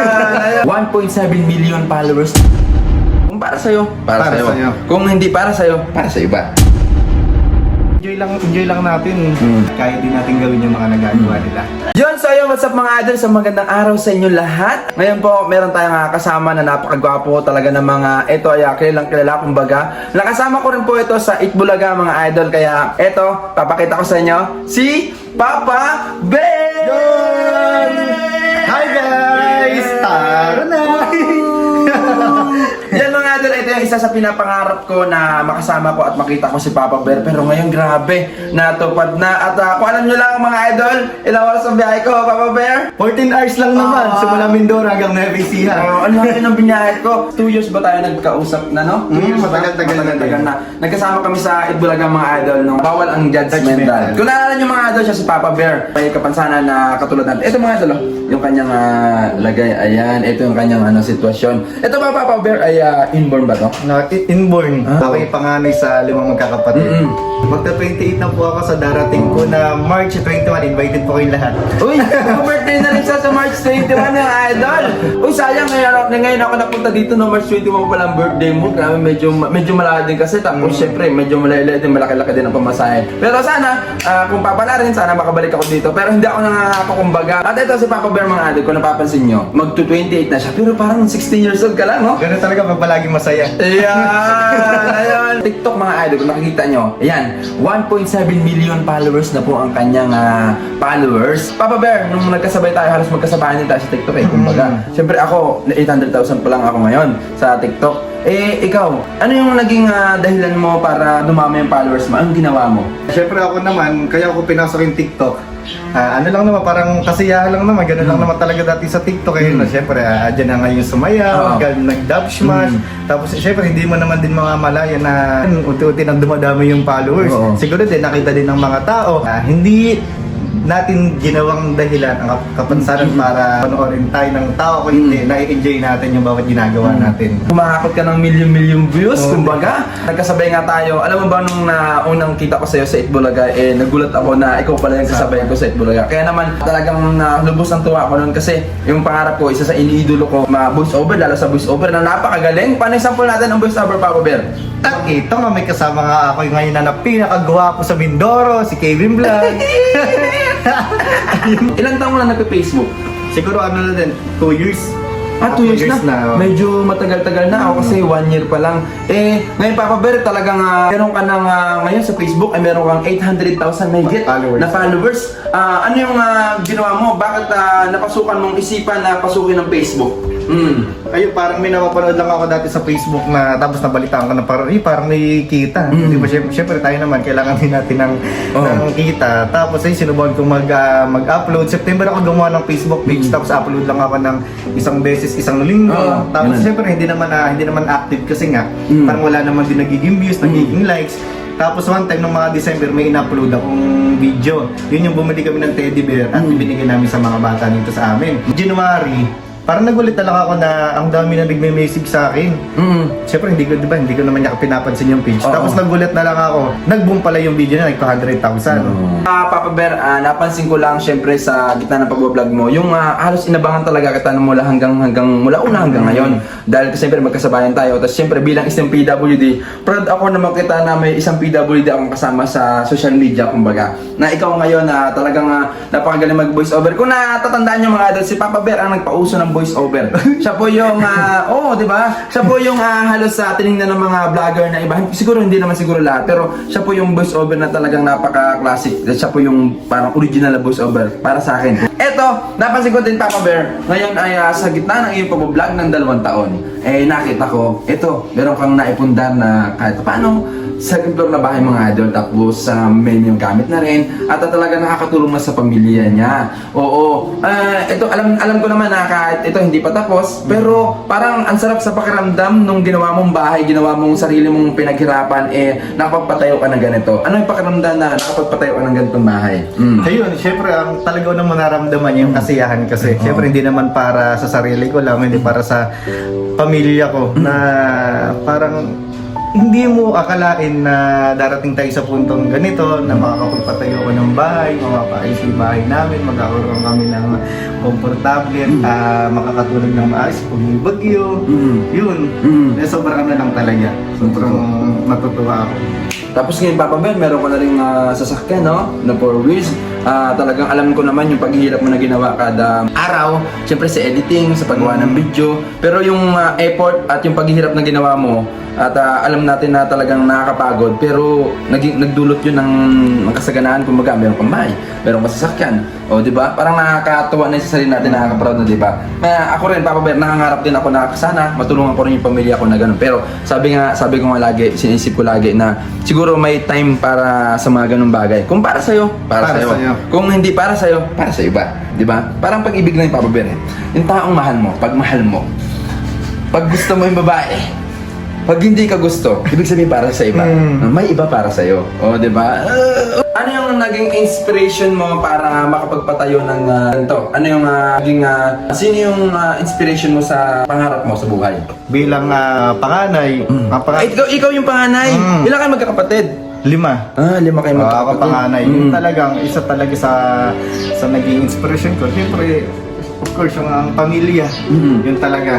Ayan! 1.7 million followers. Kung para sa'yo, para, Para sa'yo. sa'yo. Kung hindi para sa'yo, para sa iba. Enjoy lang, enjoy lang natin. Mm. Kaya din natin gawin yung mga nagagawa nila. Yun, so yun, what's up mga idol? Sa magandang araw sa inyo lahat. Ngayon po, meron tayong ah, kasama na napakagwapo talaga ng mga, ito ay ah, kilalang kilala, kumbaga. Nakasama ko rin po ito sa Itbulaga mga idol, kaya ito, papakita ko sa inyo, si Papa Bear! Ito yung isa sa pinapangarap ko na makasama ko at makita ko si Papa Bear. Pero ngayon, grabe, natupad na. At ah, kung alam nyo lang mga idol, ilang oras ang biyahe ko, Papa Bear? 14 hours lang naman. Ah. Simula Mindoro hanggang Nueva Ecija. Oh, ang laki ng binyahe ko. Two years ba tayo nagkausap na, no? Two Mm, years ba? matagal-tagal na Matagal din. na. Nagkasama kami sa Itbulaga mga idol nung bawal ang judgmental. Judgmental. Kung naalala nyo mga idol, siya si Papa Bear. May kapansanan na katulad natin. Ito mga idol, oh, yung kanyang ah, lagay. Ayan, ito yung kanyang ano, sitwasyon. Ito ba Papa Bear ay ah, inborn ba to? Na, inborn. Ah. Ako yung panganay sa limang magkakapatid. Mm-mm. Magta 28 na po ako sa darating ko na March 21. Invited po kayong lahat. Uy, birthday na rin siya sa March 21 yung idol. Uy, sayang ngayon, ako- ngayon ako napunta dito no March 21 pa lang birthday mo. Grabe, medyo medyo malaki din kasi tapos syempre medyo malaki din malaki-laki din ang pamasahe. Pero sana ah, kung papala rin sana makabalik ako dito. Pero hindi ako nangangako kumbaga. At ito si Papa Bear mga idol, kung napapansin nyo, magto 28 na siya pero parang 16 years old ka lang, no? Ganun talaga pag palagi masaya. Ayan! Ayan! TikTok mga idol, kung nakikita nyo, ayan, 1.7 million followers na po ang kanyang ah, followers. Papa Bear, nung nagkasabay tayo, halos magkasabayan din tayo sa TikTok eh. Kumbaga, syempre ako, na 800,000 pa lang ako ngayon sa TikTok. Eh, ikaw, ano yung naging ah, dahilan mo para dumami yung followers mo? Anong ginawa mo? Siyempre ako naman, kaya ako pinasok yung TikTok. Ah, ano lang naman, parang kasiyahan lang naman, ganun lang naman talaga dati sa TikTok. Eh, Mm. no, siyempre, ah, dyan na ngayon sumayaw, Oo. gan- nag-dub smash. Mm. Tapos, siyempre, hindi mo naman din mga malaya na unti-unti nang dumadami yung followers. Oo. Siguro din, nakita din ng mga tao. ah, hindi natin ginawang dahilan ang kap- kapansanan Mm. para panoorin tayo ng tao kung hindi, na-enjoy natin yung bawat ginagawa natin. Kumakakot ka ng million-million views, Oo. kumbaga. Nagkasabay nga tayo. Alam mo ba nung na, unang kita ko sa'yo sa Itbulaga, eh, nagulat ako na ikaw pala yung kasabay ko sa Itbulaga. Kaya naman talagang na lubos ang tuwa ko nun kasi yung pangarap ko, isa sa iniidolo ko, ma voice over, lalo sa voice over na napakagaling. Paano sample natin ang voice over, Papa Bear? Tak, ito nga may kasama nga ako ngayon na pinakagwapo sa Mindoro, si Kevin Vlog. Ilang taong lang nagpe-Facebook? Siguro ano na din, 2 years. Ah, two years, na. oh. Medyo matagal-tagal na ako kasi one year pa lang. Eh, ngayon Papa Bear, talagang ah, meron ka ng ah, ngayon sa Facebook ay meron kang 800,000 na higit Followers. na followers. Ah, ano yung ah, ginawa mo? Bakit ah, napasukan mong isipan na pasukin ng Facebook? Hmm. Ayun, parang may napapanood lang ako dati sa Facebook na tapos nabalitaan ko na parang, eh, parang may kita. Mm. Di ba, syempre, syempre tayo naman, kailangan din natin ng, Oo. ng kita. Tapos ay sinubukan ko mag, ah, mag-upload. September ako gumawa ng Facebook page, Mm. tapos upload lang ako ng isang beses, isang linggo. Oo, tapos ganun. syempre hindi naman, ah, hindi naman active kasi nga, Mm. parang wala naman din nagiging views, nagiging likes. Tapos one time nung mga December may in-upload akong video. Yun yung bumili kami ng teddy bear at Mm. ibinigay namin sa mga bata dito sa amin. January, parang nagulit na lang ako na ang dami na nagme-message sa akin. Mm. Siyempre hindi ko, di ba, hindi ko naman niya pinapansin yung page. Oo. Tapos nagulat na lang ako. Nag-boom pala yung video niya, like 200,000. Ah, Papa Bear, ah, napansin ko lang syempre sa gitna ng pag-vlog mo, yung ah, halos inabangan talaga kita na mula hanggang hanggang mula una hanggang ngayon. Dahil kasi siyempre magkasabayan tayo. Tapos siyempre bilang isang PWD, proud ako na makita na may isang PWD akong kasama sa social media kumbaga. Na ikaw ngayon na talagang ah, napakagaling mag voice over. Kung natatandaan niyo mga idol, si Papa Bear ang nagpauso ng voice over. Siya po yung ah, oo, 'di ba? Siya po yung ah, halos sa tiningnan ng mga vlogger na iba. Siguro hindi naman siguro lahat, pero siya po yung voice over na talagang napaka-classic. Siya po yung parang original na voice over para sa akin. Eto, napansin ko din Papa Bear, ngayon ay ah, sa gitna ng iyong pag-vlog ng dalawang taon, eh nakita ko, eto, meron kang naipundar na kahit paano second floor na bahay mga idol tapos sa main yung gamit na rin at talaga nakakatulong na sa pamilya niya. Oo. Ah, ito alam alam ko naman na kahit ito hindi pa tapos pero parang ang sarap sa pakiramdam nung ginawa mong bahay, ginawa mong sarili mong pinaghirapan eh nakapagpatayo ka ng ganito. Ano yung pakiramdam na nakapagpatayo ka ng ganitong bahay? Mm. Ayun, syempre, ang talaga naman naramdaman yung kasiyahan kasi. Oo. Syempre, hindi naman para sa sarili ko lang, hindi para sa pamilya ko na parang hindi mo akalain na darating tayo sa puntong ganito na makakapagpatayo ko ng bahay, mapapaayos yung bahay namin, magkakaroon kami ng komportable, ah, makakatulog ng maayos pag may bagyo. Mm. Yun. Mm. Eh, sobrang ano lang talaga. Sobrang natutuwa ako. Tapos ngayon, Papa Ben, meron ka na rin ah, sasakyan, no? Na four wheels. Ah, talagang alam ko naman yung paghihirap mo na ginawa kada araw. Siyempre sa editing, sa paggawa ng video. Pero yung ah, effort at yung paghihirap na ginawa mo, at ah, alam natin na talagang nakakapagod. Pero naging, nagdulot yun ng, ng kasaganaan. Kumbaga, meron kang bahay, meron kang sasakyan. O, di ba? Parang nakakatuwa na yung sa sarili natin, nakaka-proud na, di ba? Kaya ako rin, Papa Ben, nangangarap din ako na sana matulungan ko rin yung pamilya ko na ganun. Pero sabi nga, sabi ko nga lagi, sinisip ko lagi na siguro may time para sa mga ganung bagay. Kung para sa'yo, para, Para sa'yo. sa'yo. Kung hindi para sa'yo, para sa iba. Di ba? Parang pag-ibig lang yung Papa Ben. eh. Yung taong mahal mo, pag mahal mo, pag gusto mo yung babae, pag hindi ka gusto, ibig sabihin para sa iba. Mm. May iba para sa iyo. O, 'di ba? Uh, ano yung naging inspiration mo para makapagpatayo ng uh, ganito? Ano yung uh, naging uh, sino yung uh, inspiration mo sa pangarap mo sa buhay? Bilang ah, panganay, ang panga- Ay, ikaw, ikaw yung panganay. Mm. Ilan kayo magkakapatid? lima. Ah, lima kayo Uh, ako magkakapatid. panganay. Mm. Yun talagang isa talaga sa sa naging inspiration ko. Siyempre, of course, yung ang pamilya. Mm. Yun talaga.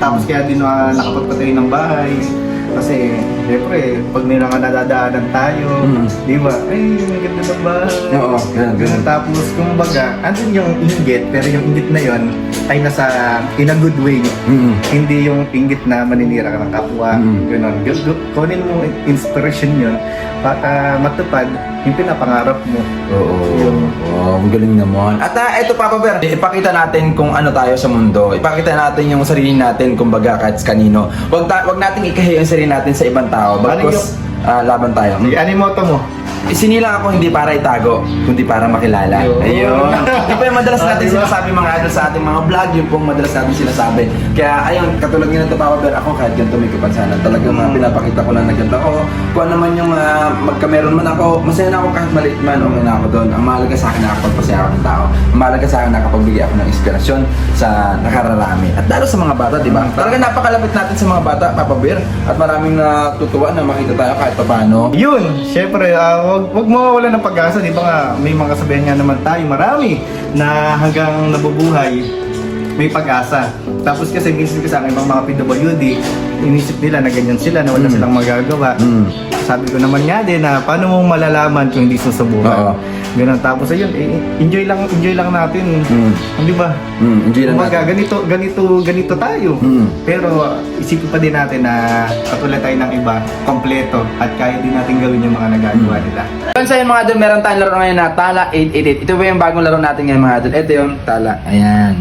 Tapos kaya din uh, nakapagpatayo ng bahay. Kasi, siyempre, pag may mga nadadaanan tayo, Mm. di ba? Ay, may ganda ng bahay. Oo, ganun, ganun. Tapos, kumbaga, andun yung inggit, pero yung inggit na yon ay nasa in a good way. Mm. Hindi yung inggit na maninira ka ng kapwa. Mm. Gu- Kunin mo inspiration yun para matupad yung pinapangarap mo. Oo. Yun. Wow, ang galing naman. At uh, ito Papa Bear, ipakita natin kung ano tayo sa mundo. Ipakita natin yung sarili natin kumbaga kahit kanino. Wag, ta- wag nating ikahiya yung sarili natin sa ibang tao. Ano Bagkus ah, laban tayo. Sige, ano yung motto mo? Isinilang ako hindi para itago, kundi para makilala. Yun. Ayun. Yung pa yung madalas Ah, natin sinasabi mga idol sa ating mga vlog, yung pong madalas natin sinasabi. Kaya ayun, katulad nga nito Papa Bear, ako kahit ganito may kapansanan. Talagang mga Mm. pinapakita ko lang na ganito ako. Kung ano man yung uh, magkameron man ako, masaya na ako kahit maliit man, okay na ako doon. Ang mahalaga sa akin nakakapagpasaya ako ng tao. Ang mahalaga sa akin nakapagbigay ako ng inspirasyon sa nakararami. At lalo sa mga bata, di ba? Mm. Talaga napakalapit natin sa mga bata, Papa Bear. At maraming natutuwa na makita tayo kahit paano. Yun, syempre, ah, wag, wag mawawala ng pag-asa. Di ba nga, may mga kasabihan nga naman tayo, marami, na hanggang nabubuhay, may pag-asa. Tapos kasi minsan kasi ang ibang mga PWD, inisip nila na ganyan sila, na wala Mm. silang magagawa. Mm. Sabi ko naman nga din na paano mo malalaman kung hindi Oo. susubukan. Ganun. Tapos ayun, eh, enjoy lang, enjoy lang natin. Mm. Di ba? Mm, enjoy lang Kumbaga, natin. ganito, ganito, ganito tayo. Mm. Pero isipin pa din natin na katulad tayo ng iba, kompleto at kaya din natin gawin yung mga nagagawa Mm. nila. Yun sa'yo mga idol, meron tayong laro ngayon na Tala 888. Ito ba yung bagong laro natin ngayon mga idol? Ito yung Tala. Ayan.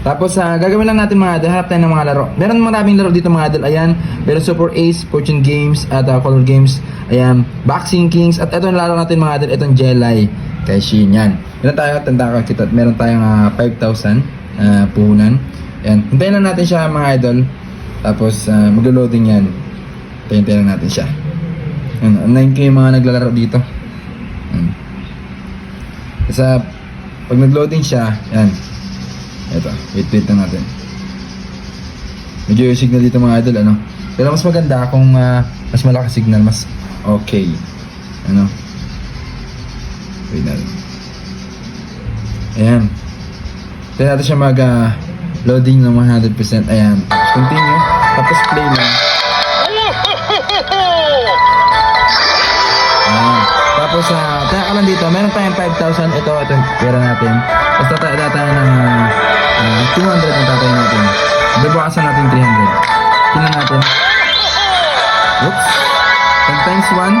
Tapos ah, gagawin lang natin mga idol, harap tayo ng mga laro. Meron maraming laro dito mga idol. Ayan, meron Super Ace, Fortune Games, at ah, Color Games. Ayan, Boxing Kings. At ito yung laro natin mga idol, itong Jelly. Kay Shin, yan. Meron tayo, tanda ka kita, meron tayong ah, 5,000 ah, puhunan. Ayan, hintayin lang natin siya mga idol. Tapos uh, maglo-loading yan. Hintayin lang natin siya. Ayan, online ko yung mga naglalaro dito. Ayan. Ah, pag nag-loading siya, yan. Ito, wait, wait lang natin. Medyo yung signal dito mga idol, ano. Pero mas maganda kung ah, mas malakas signal, mas okay. Ano. Wait natin. Ayan. Tayo natin siya mag ah, loading ng 100%. Ayan. Continue. Tapos play lang. Ayan. Tapos, ah, tayo ka lang dito. Meron tayong 5,000. Ito, ito yung pera natin. Tapos tatayo tayo ng ah, ah, 200 ang tatayo natin. Babawasan natin 300. Tingnan natin. Oops. 10 times 1.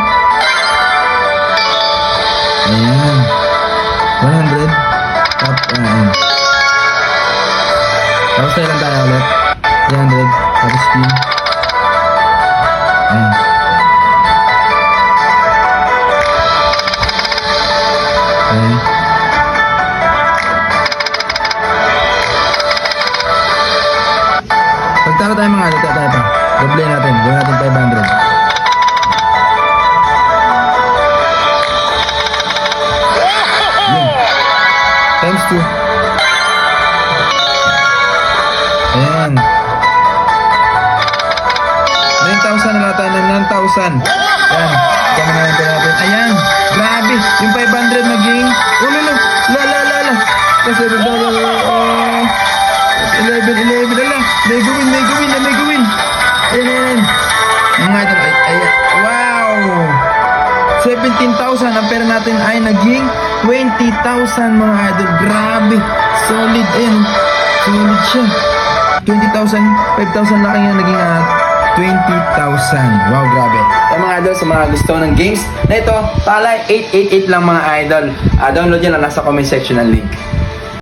Ayan. 100. Tap, ayan. Tapos tayo lang tayo ulit. 300. Tapos spin. Ayan. Ayan. Pagtara tayo mga alita tayo pa. Doble natin. Gawin natin 500. Yun. Times 2. Ayan. 9,000 na tayo ng Yan. Kama na natin natin. Ayan. Grabe. Yung 500 naging... No, no. La, la, la, la. Kasi, la, la, la, la. 11, 11. Ala. May gawin, may gawin, may gawin. Ayan, ayan. Mga idol. Ay, ayan. Wow. 17,000 ang pera natin ay naging 20,000 mga idol. Grabe. Solid. Ayan. Solid siya. 20,000, 5,000 laki nga naging ah, 20,000. Wow, grabe. Ay mga idol, sa mga gusto ng games na ito, palay 888 lang mga idol. Ah, download yan lang nasa comment section ng link.